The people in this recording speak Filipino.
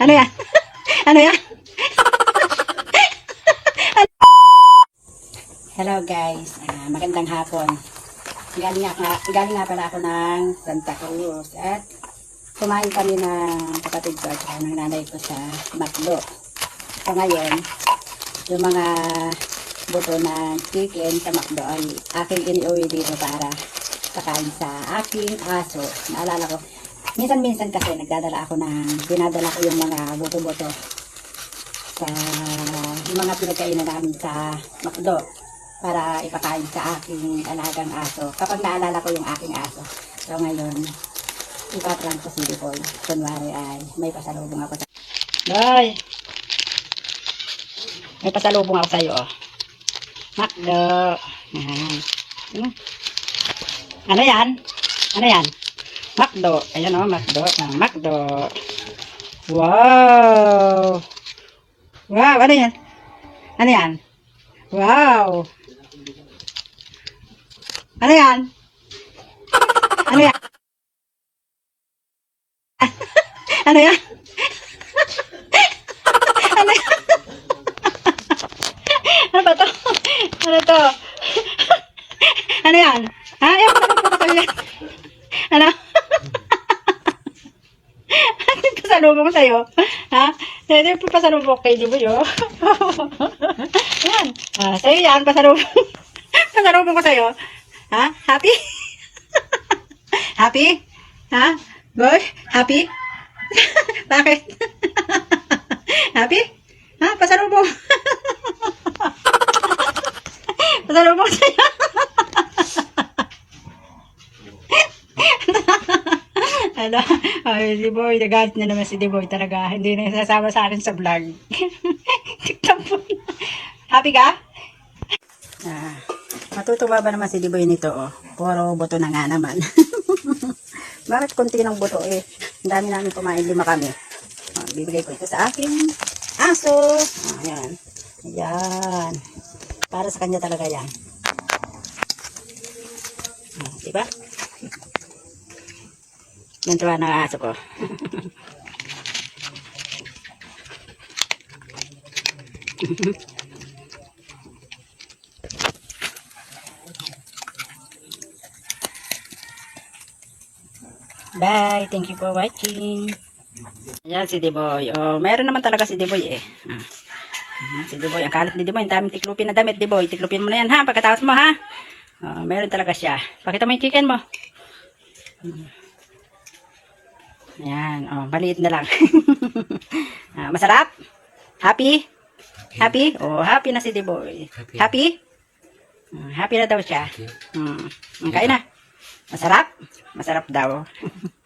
Ano yan? ano yan? Hello guys, Ah, magandang hapon. Galing nga, galing nga pala ako ng Santa Cruz at kumain kami ng kapatid ko at ng nanay ko sa Macdo. So ngayon, yung mga buto ng chicken sa Macdo ay aking iniuwi dito para pakain sa aking aso. Naalala ko, minsan-minsan kasi nagdadala ako ng, dinadala ko yung mga buto-buto sa yung mga pinagkainan namin sa Macdo para ipakain sa aking alagang aso. Kapag naalala ko yung aking aso. So ngayon, ipaprank ko si Dipoy. Kunwari ay may pasalubong ako sa... Boy! May pasalubong ako sa'yo, oh. Macdo! Yan. Hmm. Ano yan? Ano yan? Macdo. Ayan o, oh, Macdo. Ah, Macdo. Wow! Wow, ano yan? Ano yan? Wow! Ano yan? Ano yan? ano yan? ano yan? ano ba to? Ano to? ano yan? Ha? Ayaw ko na. Ano? Ano yung pasalubong sa'yo? Ha? Ito yung pasalubong kay Diboy, oh. yan. Ah, sa'yo yan, pasalubong. pasalubong ko sa'yo. Ha? Happy? Happy? Ha? Boy? Happy? Bakit? Happy? Ha? Pasalubong ano? Ay, si Boy, nagalit na naman si Boy talaga. Hindi na sasama sa akin sa vlog. TikTok po. Happy ka? Ah, matutuwa ba naman si Diboy nito, oh? Puro buto na nga naman. Bakit konti ng buto, eh? Ang dami namin kumain, lima kami. Oh, bibigay ko ito sa aking aso. Oh, ayan. Ayan. Para sa kanya talaga yan. Oh, diba? Yan tuwa ng aso ko. Bye. Thank you for watching. Ayan si Diboy. Oh, meron naman talaga si Diboy eh. Ah. Si Diboy. Ang kalat ni Diboy. Ang daming tiklupin na damit, Diboy. Tiklupin mo na yan ha. Pagkatapos mo ha. Oh, meron talaga siya. Pakita mo yung chicken mo. Hmm. Ayan. Oh, maliit na lang. ah, masarap? Happy? Happy? Oh, happy na si Diboy. Happy. Happy? Hmm, happy na daw siya. Hmm. Kain na. Masarap? Masarap daw.